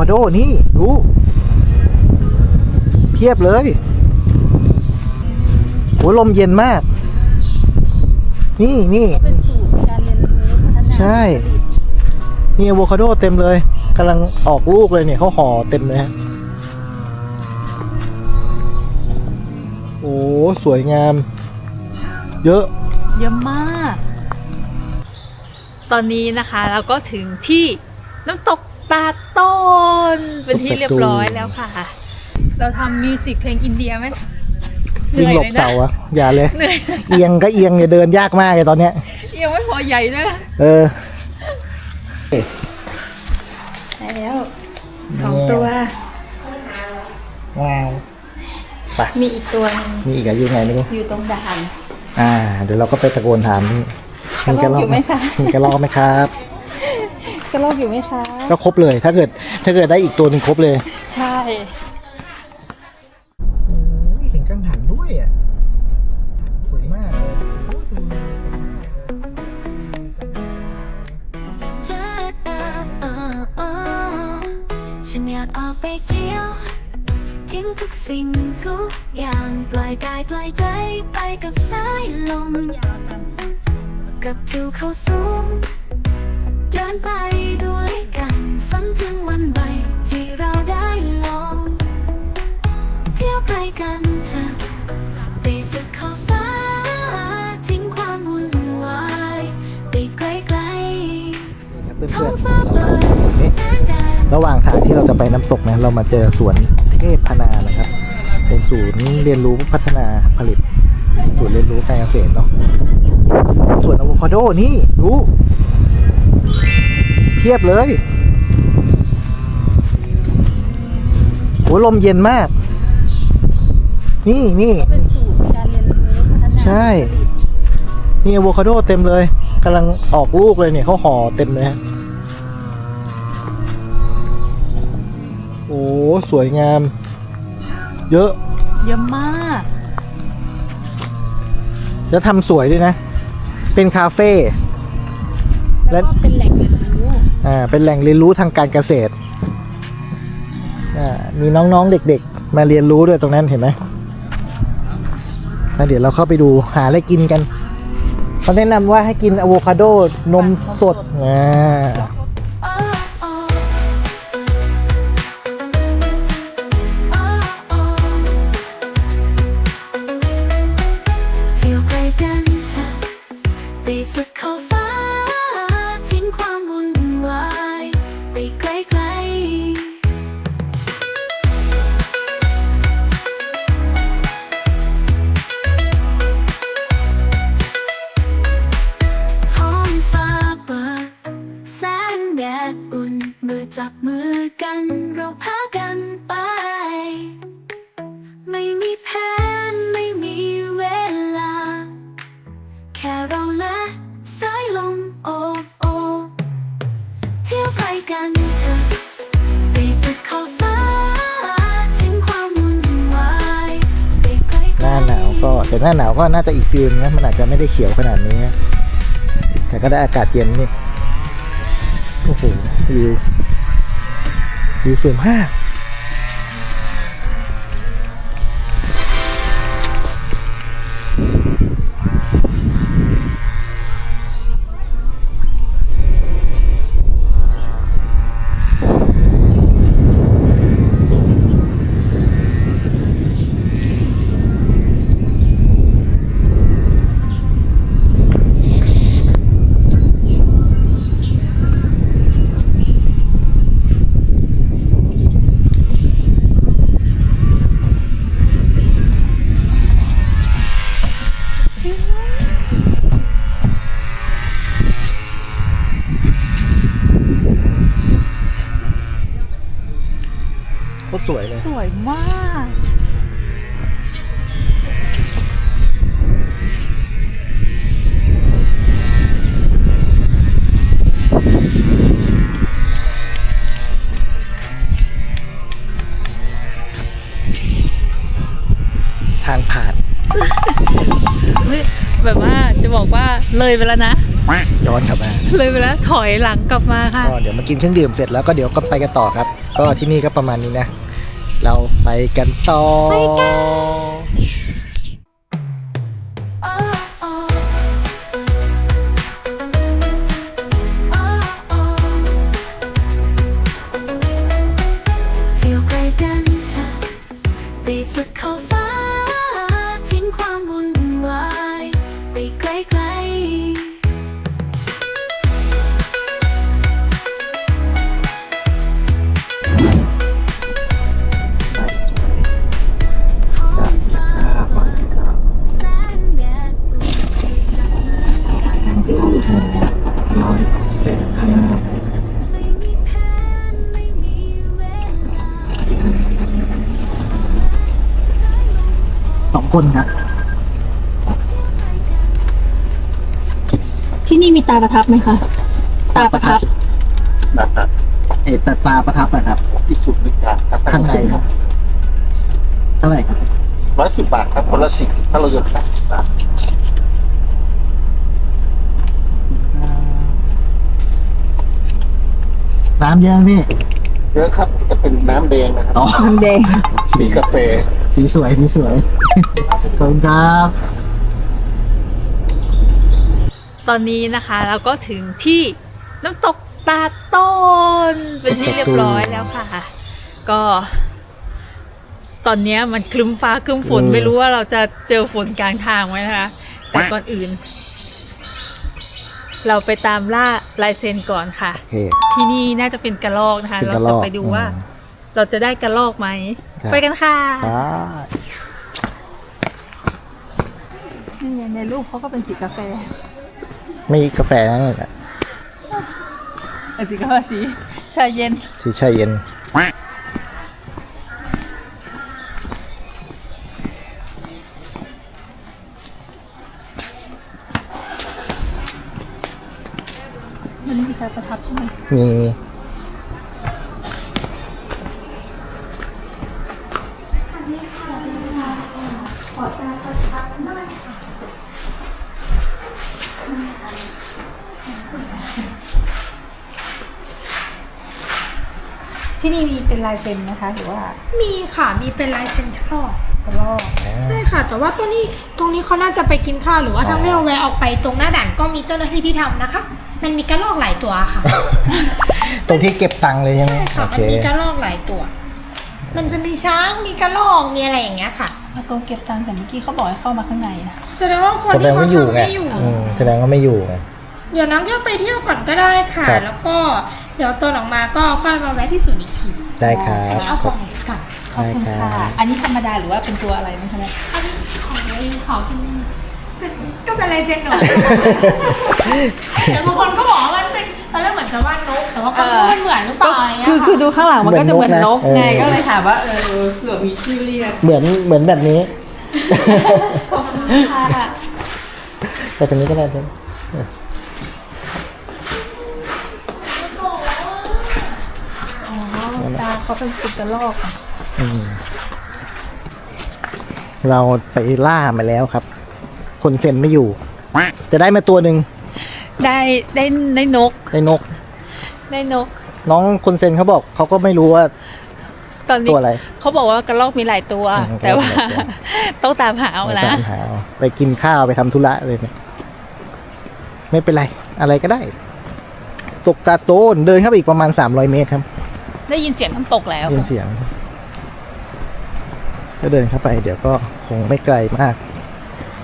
คาโดนี่ดูเพียบเลยโหลมเย็นมาก นี่นี่เป็นสูตรการเรียนรู้พัฒนาใช่ผลิตมีอะโวคาโดเต็มเลยกำลังออกลูกเลยเนี่ยเขาห่อเต็มเลยฮะโอ้สวยงาม เยอะ เยอะมาก ตอนนี้นะคะเราก็ถึงที่น้ำตกตาด ต้น เป็นที่เรียบร้อยแล้วค่ะ เราทำมิวสิกเพลงอินเดียไหมเหยิงนื่อยหลบเลยนะเสาอะอย่าเลย เหนื่อยเอียงก็เอียงเนี่ยเดินยากมากเลยตอนเนี้ย ยังไม่พอใหญ่นะเออ ได้แล้วสองตัว ว้าวไปมีอีกตัวหนึงมีอีกอะอยู่ไงไม่รู้ อยู่ตรงด่าน อ่า เดี๋ยวเราก็ไปตะโกนถามนี่กระรอกอยู่ไหมคะ มีกระรอกไหมครับ กระรอกอยู่ไหมคะ ก็ครบเลย ถ้าเกิดถ้าเกิดได้อีกตัวหนึ่งครบเลย ใช่างที่เราจะไปน้ำตกนะเรามาเจอสวนเทพพนานะครับ เป็นศูนย์เรียนรู้พัฒนาผลิต ศูนย์เรียนรู้การเกษตรเนาะสวนอะโวคาโดนี่ดูเพียบเลยโหลมเย็นมาก นี่นี่เป็นสูตรการเรียนรู้พัฒนาใช่ผลิตมีอะโวคาโดเต็มเลยกำลังออกลูกเลยเนี่ยเขาห่อเต็มเลยฮะ สวยงาม เยอะ เยอะมาก แล้วทำสวยด้วยนะ เป็นคาเฟ่และแล้วก็เป็นแหล่งเรียนรู้อ่าเป็นแหล่งเรียนรู้ทางการเกษตรอ่ามีน้องๆเด็กๆ มาเรียนรู้ด้วยตรงนั้นเห็นไหมแล้วเดี๋ยวเราเข้าไปดูหาอะไรกินกันเขาแนะนำว่าให้กินอะโวคาโดนมสดอ่า ก็น่าจะอีกฟิลนึงนะมันอาจจะไม่ได้เขียวขนาดนี้ แต่ก็ได้อากาศเย็นนี่โอ้โหวิววิวสวยมาก โคตรสวยเลย สวยมาก ทางผ่านเฮ้ยแบบว่าจะบอกว่าเลยไปแล้วนะ ย้อนกลับมา เลยไปแล้วถอยหลังกลับมาค่ะ ก็เดี๋ยวมากินเครื่องดื่มเสร็จแล้วก็เดี๋ยวก็ไปกันต่อครับ ก็ที่นี่ก็ประมาณนี้นะ เราไปกันต่อไกลกันเถอะไปสุดขอบฟ้า ตาประทับไหมคะ ตาประทับแบบเอตตาประทับอะครับ ที่สุดด้วยกันครับข้างในครับเท่าไหร่ครับร้อยสิบบาทครับคนละสี่สิบถ้าเรายนสามสิบบาทน้ำเยอะไหมพี่เยอะครับจะเป็นน้ำแดงนะครับ อ๋อ น้ำแดง สีกาแฟ สีสวย สีสวย ขอบคุณครับ ตอนนี้นะคะเราก็ถึงที่น้ำตกตาดต้นเป็นที่เรียบร้อยแล้วค่ะ ก็ ตอนเนี้ยมันคลึ้มฟ้าคลึ้มฝนเออไม่รู้ว่าเราจะเจอฝนกลางทางไหมนะคะ แต่ก่อนอื่น เราไปตามล่าลายเซ็นก่อนค่ะโอเคที่นี่น่าจะเป็นกระลอกนะคะเป็นเรากระรจะอกไปดูว่าอืมเราจะได้กระลอกไหมครับไปกันค่ะอ่านี่ไงในรูปเขาก็เป็นสีกาแฟ ไม่กาแฟนั่นแหละเออสีกาแฟสีชาเย็นสีชาเย็น มันมีตาประทับใช่ไหม มีมีายเซ็นนะคะหรือว่ามีค่ะมีเป็นลายเซ็นทรัลกระลอกใช่ค่ะ แต่ว่าตัวนี้ตรงนี้เขาน่าจะไปกินข้าวหรือว่าถ้าไม่เอาแวะออกไปตรงหน้าด่านก็มีเจ้าหน้าที่ที่ทำนะคะ มันมีกระรอกหลายตัวค่ะ ตรงที่เก็บตังค์เลยใช่ไหมใช่ค่ะ โอมัเคนมีกระรอกหลายตัว มันจะมีช้าง มีกระรอก มีอะไรอย่างเงี้ยค่ะ เอาตัวเก็บตังค์แต่เมื่อกี้เขาบอกให้เข้ามาข้างในนะแสดงว่าคนแสดที่งเขาว่าอยู่ทำไงไม่อยู่ อืมแสดงว่าไม่อยู่ไง เดี๋ยวน้องเที่ยวไปเที่ยวก่อนก็ได้ค่ะ ครับ แล้วก็เดี๋ยวตอนออกมาก็ค่อยมาแวะที่ศูนย์อีกที ได้ครัอันบนี้เอาของก่อนขอบคุณได้ครัค่ะบอันนี้ธรรมดาหรือว่าเป็นตัวอะไรไหมคะเนี่ยอันนี้ของไอ้ขอเป็นเป็นก็เป็นลายเซ็นหนูแต่บางคนก็บอกว่ามันเป็นตอนแรกเหมือนจะวาดนก แต่ว่าก็ไม่รู้มันเหมือนหรือเปล่าอะไรเงี้ยคือคือดูข้างหลังมันก็จะเหมือนนกเหมือนนกนะไงเออก็เลยถามว่าเออเผื่อมีชื่อเรียกเหมือนเหมือนแบบนี้ขอบคุณค่ะไปตรงนี้ก็ได้เดี๋ยว เขาเป็นเป็นกระรอกอะอืมเราไปล่ามาแล้วครับ คนเซ็นไม่อยู่ จะได้มาตัวหนึ่งได้ได้ได้นกได้นก ได้นก น้องคนเซ็นเขาบอกเขาก็ไม่รู้ว่า ตอนนี้ตัวอะไรเขาบอกว่ากระรอกมีหลายตัว อืมแต่ว่า กระรอกมีหลายตัว ต้องตามหาเอาไปนะตามหาเอาไปกินข้าวไปทำธุระเลยเนี่ยไม่เป็นไร อะไรก็ได้ตกตาโตนเดินเข้าไปอีกประมาณ 300 เมตรครับ ได้ยินเสียงน้ำตกแล้ว ได้ยินเสียงถ้าเดินเข้าไปเดี๋ยวก็คงไม่ไกลมาก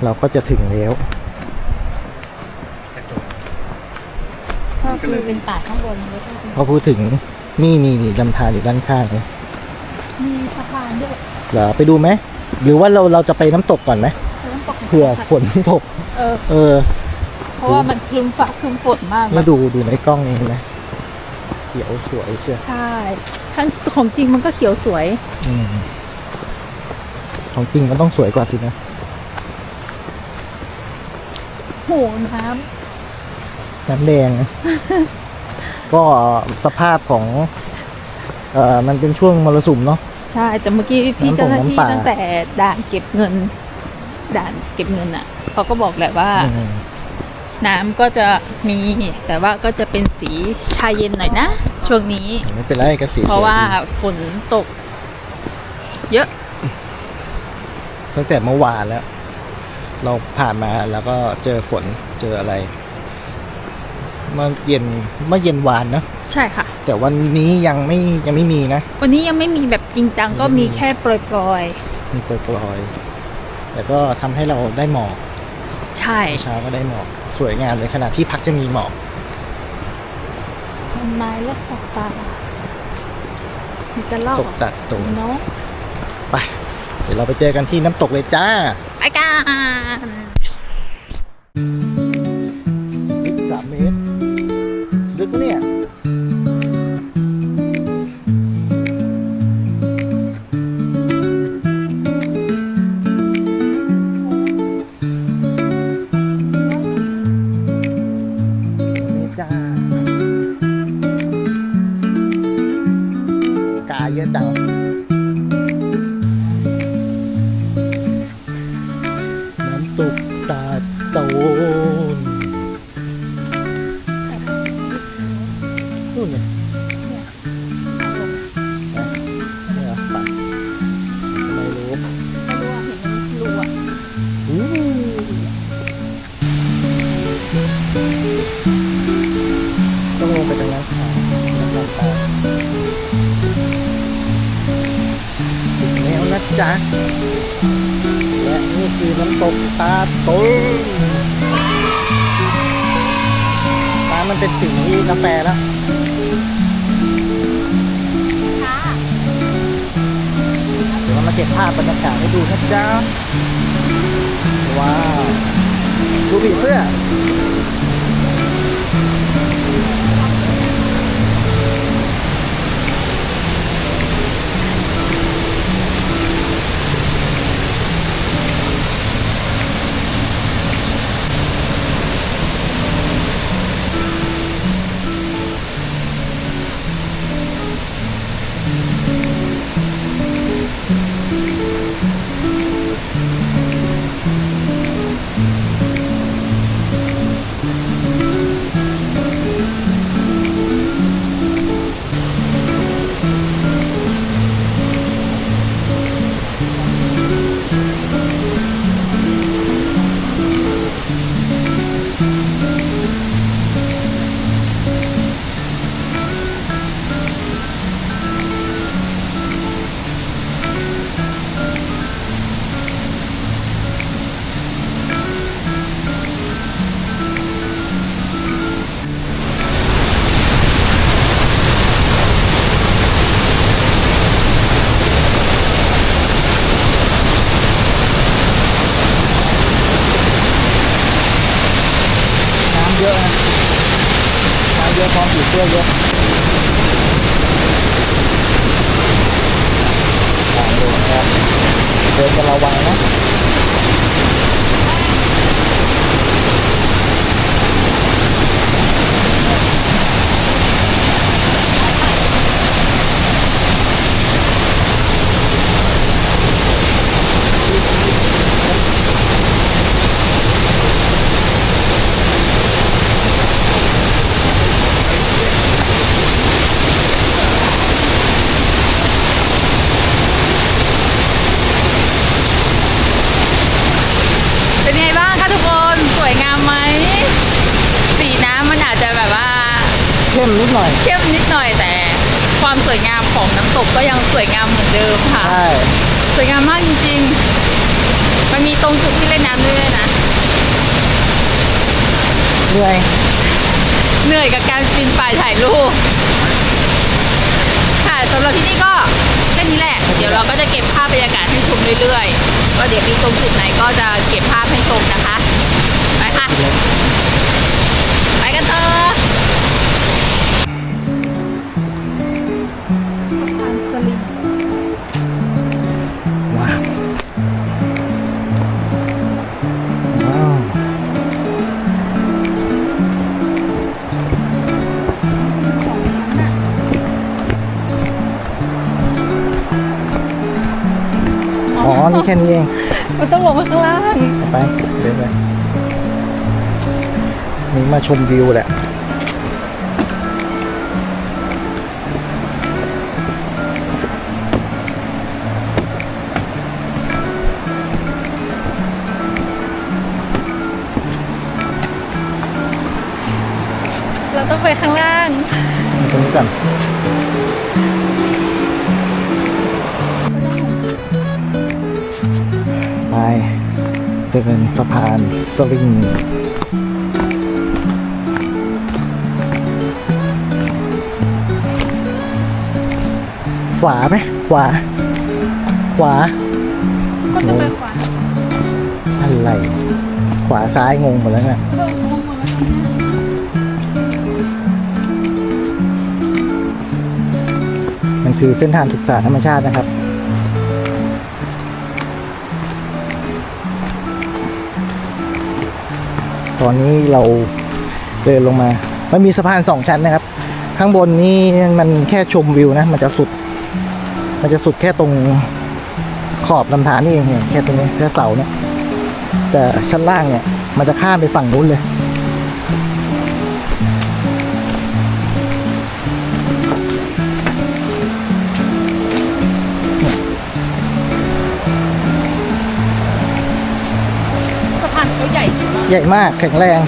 เราก็จะถึงแล้วก็คือเป็นป่าข้างบนแล้วก็เป็นพอพูดถึงนี่นี่นี่ลำธารอยู่ด้านข้างเลยมีสะพานด้วยเหรอไปดูไหมหรือว่าเราเราจะไปน้ำตกก่อนไหมน้ำตกเผื่อฝนตก เออเออ เพราะว่ามันคลึ้มฟ้าคลึ้มฝนมากแล้วนะดูดูในกล้องนี่เห็นไหมเขียวสวยเชียวใช่ทั้งของจริงมันก็เขียวสวย อืมของจริงมันต้องสวยกว่าสินะโหน้น้ำแดง ก็สภาพของ เอ่อมันเป็นช่วงมรสุมเนาะำใช่ แต่เมื่อกี้พี่น้ำตกเจ้าหน้าที่น้ำป่าตั้งแต่ด่านเก็บเงิน ด่านเก็บเงินอะเขาก็บอกแหละว่าอืม น้ำก็จะมีแต่ว่าก็จะเป็นสีชาเย็นหน่อยนะ ช่วงนี้ ไม่เป็นไรกระสีเพราะว่าฝนตก เยอะ ตั้งแต่เมื่อวานแล้ว เราผ่านมาแล้วก็เจอฝนเจออะไร เมื่อเย็นเมื่อเย็นวานเนอะใช่ค่ะ แต่วันนี้ยังไม่ยังไม่มีนะ วันนี้ยังไม่มีแบบจริงจังก็มีแค่โปรยมีโปรยๆแต่ก็ทำให้เราได้หมอกๆใช่เช้าก็ได้หมอก สวยงามเลยขณะที่พักจะมีหมอกต้นไม้และสัตว์ป่ามีกระรอกตกตัดตรงเนาะไป เดี๋ยวเราไปเจอกันที่น้ำตกเลยจ้า ไปกัน จ๊ะและนี่คือน้ำตกตาโตนร้านมันเป็นสีกาแฟแล้วเดี๋ยวเรามาเก็บภาพบรรยากาศให้ดูนะจ๊ะว้าวดูผีเสื้อ อะพร้อมผีเยอะทางเดินครับเดินจะระวังนะ เป็นไงบ้างคะทุกคน สวยงามไหม สีน้ำมันอาจจะแบบว่า เข้มนิดหน่อย เข้มนิดหน่อยแต่ ความสวยงามของน้ำตกก็ ยังสวยงามเหมือนเดิมค่ะ ใช่สวยงามมากจริงๆ มันมีตรงจุดที่เล่นน้ำด้วยนะ เหนื่อยเหนื่อยกับการปีนป่ายถ่ายรูป ค่ะสำหรับที่นี่ก็แค่นี้แหละ เดี๋ยวเราก็จะเก็บภาพบรรยากาศให้ชมเรื่อยๆว่าเดี๋ยวมีตรงจุดไหนก็จะเก็บภาพให้ชมนะคะ ไปค่ะไป ชมวิวแหละ เราต้องไปข้างล่าง ตรงนี้ก่อนไปเดินสะพานสลิง วาไหมขวา ขวา ก็จะไปขวาอะไร ขวาซ้ายงงหมดแล้วเนี่ยเออมองหมดแล้วข้างหน้ามันคือเส้นทางศึกษาธรรมชาตินะครับ ตอนนี้เราเดินลงมา มันมีสะพานสองชั้นนะครับ ข้างบนนี่มันแค่ชมวิวนะ มันจะสุด มันจะสุดแค่ตรงขอบลำธารนี่เองเนี่ยแค่ตรงนี้แค่เสาเนี่ย แต่ชั้นล่างเนี่ย มันจะข้ามไปฝั่งนู้นเลย สะพานเขาใหญ่อยู่มากใหญ่มากแข็งแรง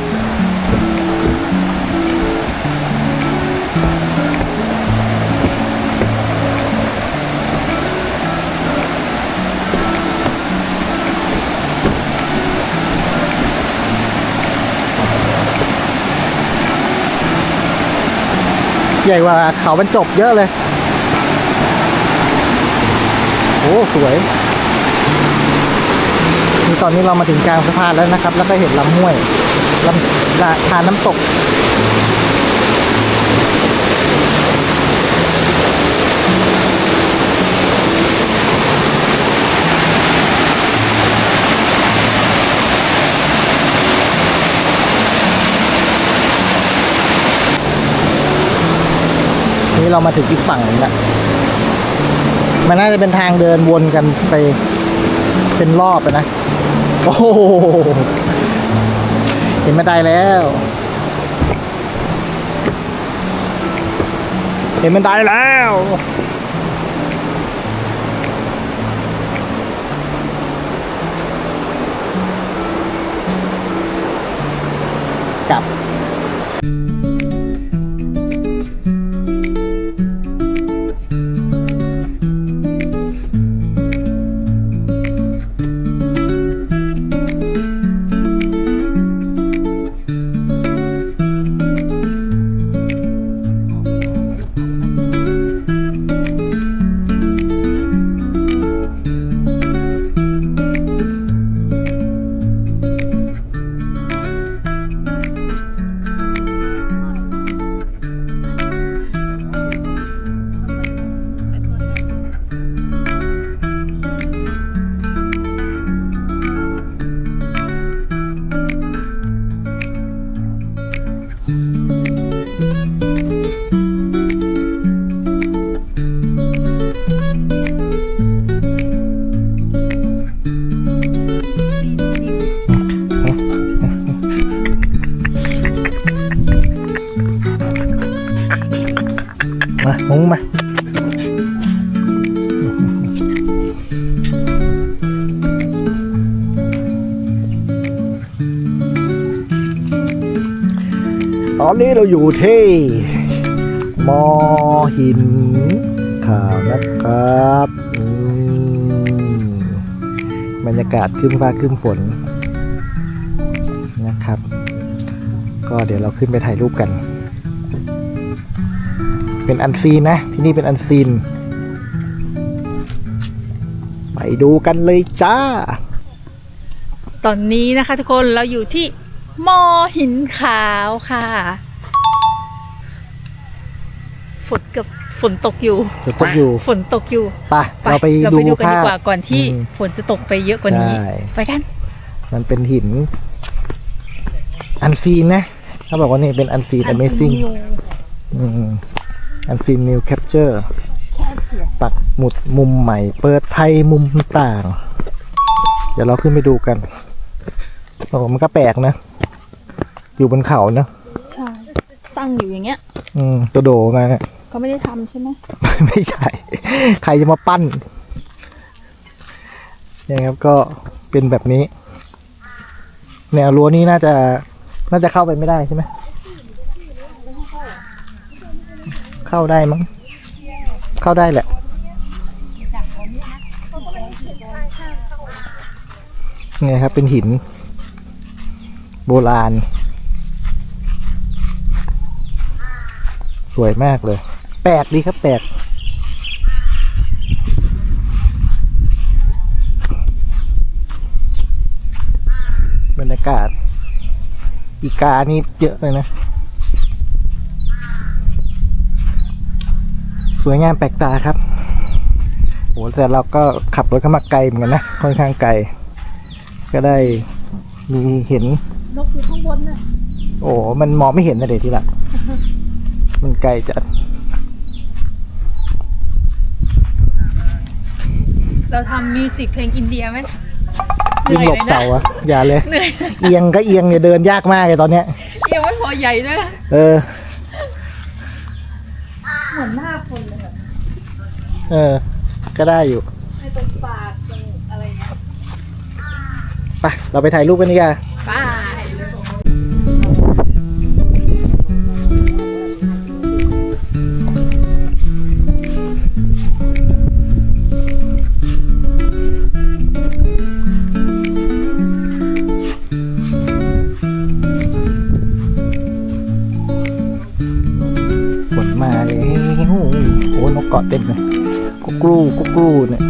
ใหญ่กว่าเขาบรรจบเยอะเลย โอ้สวยตอนนี้เรามาถึงกลางสะพานแล้วนะครับ แล้วก็เห็นลำห้วยลำละทานน้ำตก นี่เรามาถึงอีกฝั่งนึงแล้วมันน่าจะเป็นทางเดินวนกันไปเป็นรอบนะ โอ้โหเห็นบันไดแล้ว เห็นบันไดแล้วกลับ ตอนนี้เราอยู่ที่มอหินขาวนะครับอืมบรรยากาศครึ้มฟ้าครึ้มฝนนะครับ ก็เดี๋ยวเราขึ้นไปถ่ายรูปกัน เป็นอันซีนนะ ที่นี่เป็นอันซีน ไปดูกันเลยจ้า ตอนนี้นะคะทุกคนเราอยู่ที่ มอหินขาวค่ะ ฝนกับฝนตกอยู่ จะตกอยู่ฝนตกอยู่ไปไปเราไปเราดูไปดูกันดีภาพ กว่าก่อนที่อืมฝนจะตกไปเยอะกว่านี้ ได้ ไปกัน มันเป็นหิน อันซีนนะเขาบอกว่านี่เป็นอันซีน amazing อันซีน new capture ปักหมุดมุมใหม่ เปิดไทยมุมต่าง เดี๋ยวเราขึ้นไปดูกัน โอ้มันก็แปลกนะ อยู่บนเขาเนอะใช่ ตั้งอยู่อย่างเงี้ยอืมตัวโดมาเนี่ย เขาไม่ได้ทำใช่ไหมไม่ใช่ ใครจะมาปั้นเนี่ยครับก็เป็นแบบนี้ แนวรั้วนี้น่าจะ น่าจะเข้าไปไม่ได้ใช่ไหม เข้าได้มั้ง เข้าได้แหละ เนี่ยครับเป็นหิน โบราณ วยมากเลย แปลกดีครับแปลกบรรยากาศ อีกานี่เยอะเลยนะ สวยงามแปลกตาครับโหแต่เราก็ขับรถเข้ามาไกลเหมือนกันนะ ค่อนข้างไกล ก็ได้มีเห็น นกอยู่ข้างบนน่ะโอ้มันมองไม่เห็นนะเด็กที่ละ มันไกลจัด เราทำมิวสิกเพลงอินเดียไหมยิ่งหลบเสาอะอย่าเลย เหนื่อย เอียงก็เอียงเนี่ยเดินยากมากเลยตอนเนี้ย ยังไม่พอใหญ่ด้วยเออ เหมือนหน้าคนเลยอะเออ ก็ได้อยู่ ในตรงปากตรงอะไรเงี้ยไปเราไปถ่ายรูปกันดีกว่าาะเต็มเลยกุ๊กกรูกุ๊กกรูเนี่ย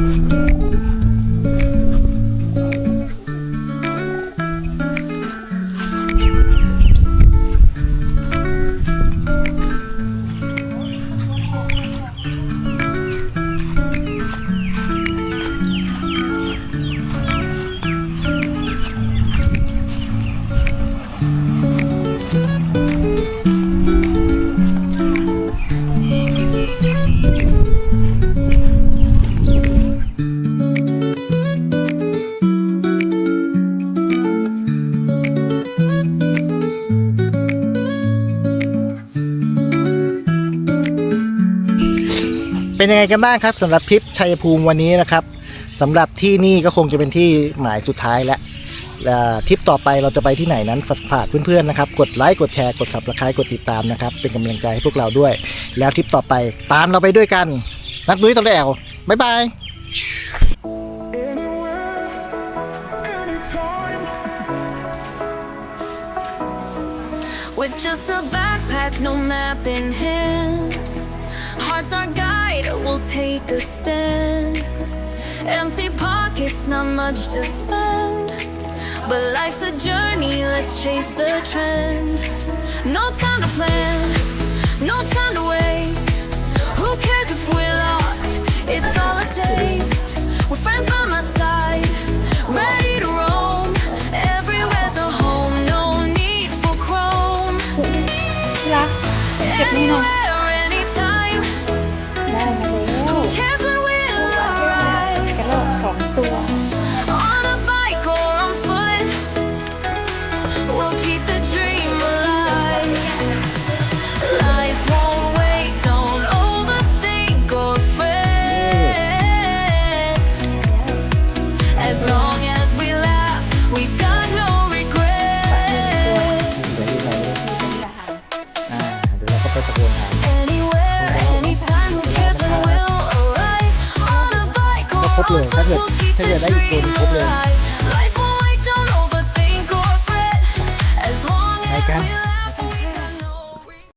เป็นยังไงกันบ้างครับสำหรับทริปชัยภูมิวันนี้นะครับสำหรับที่นี่ก็คงจะเป็นที่หมายสุดท้ายแล้วทริปต่อไปเราจะไปที่ไหนนั้นฝากเพื่อนๆนะครับ กดไลค์กดแชร์กด subscribe กดติดตามนะครับ เป็นกำลังใจให้พวกเราด้วย แล้วทริปต่อไปตามเราไปด้วยกัน นักดุ้ยตองได้แอลบ๊ายบาย With just a backpack, no map in hand. fighter will take a stand. Empty pockets, not much to spend. But life's a journey, let's chase the trend. No time to plan, no time to waste. Who cares if we're lost? It's all a taste. We're friends by my side, ready to roam. Everywhere's a home, no need for chrome. Anywhere ถ้า foot, เกิด